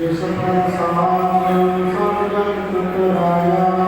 ਇਸ ਨਾਮ ਸਾਨ ਸਰਗਨ ਤੁਰਾਇਆ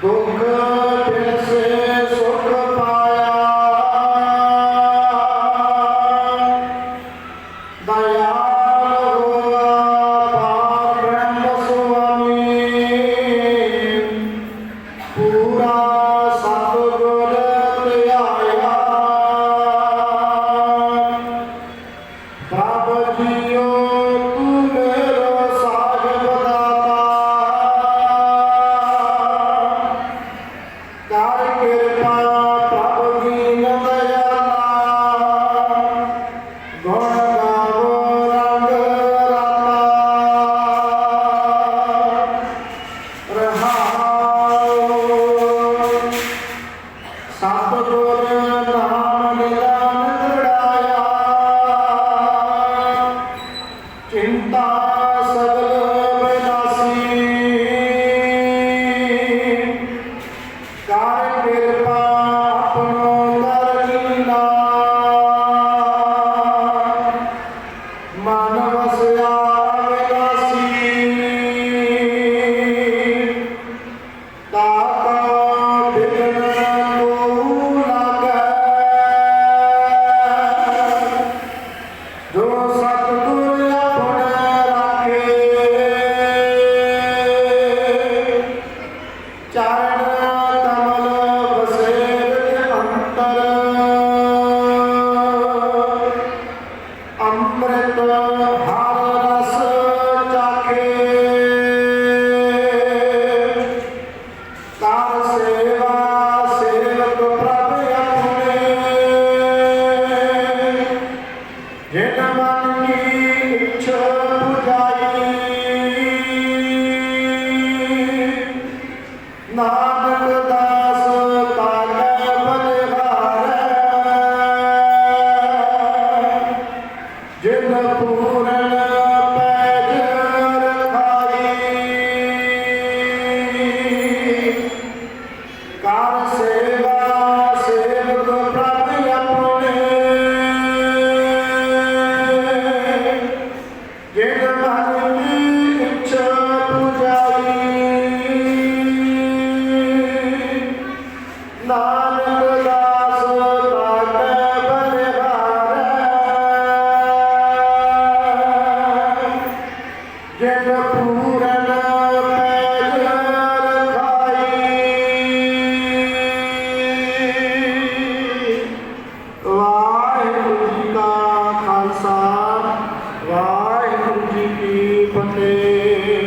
Go. காரைப்பேருப்பான் God